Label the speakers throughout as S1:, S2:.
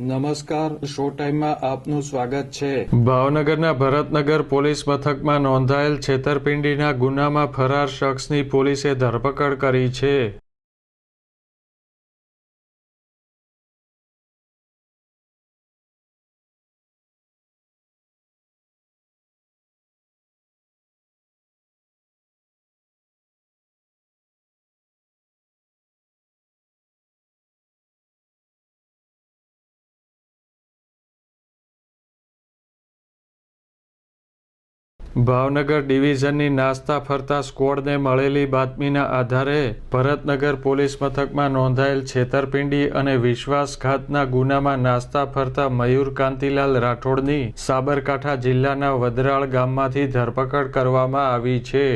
S1: નમસ્કાર, શો ટાઈમમાં આપનું સ્વાગત છે.
S2: ભાવનગરના ભરતનગર પોલીસ મથકમાં નોંધાયેલ છેતરપિંડીના ગુનામાં ફરાર શખ્સની પોલીસે ધરપકડ કરી છે. ભાવનગર ડિવિઝનની નાસ્તા ફરતા સ્કવોડને મળેલી બાતમીના આધારે ભરતનગર પોલીસ મથકમાં નોંધાયેલ છેતરપિંડી અને વિશ્વાસઘાતના ગુનામાં નાસ્તા ફરતા મયુર કાંતિલાલ રાઠોડની સાબરકાંઠા જિલ્લાના વદરાળ ગામમાંથી ધરપકડ કરવામાં આવી છે.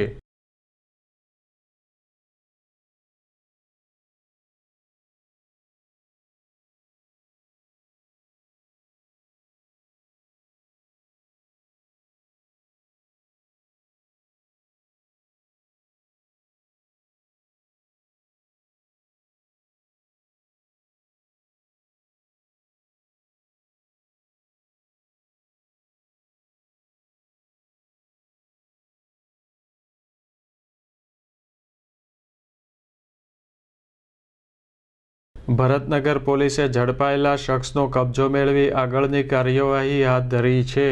S2: ભરતનગર પોલીસે ઝડપાયેલા શખ્સનો કબજો મેળવી આગળની કાર્યવાહી હાથ ધરી છે.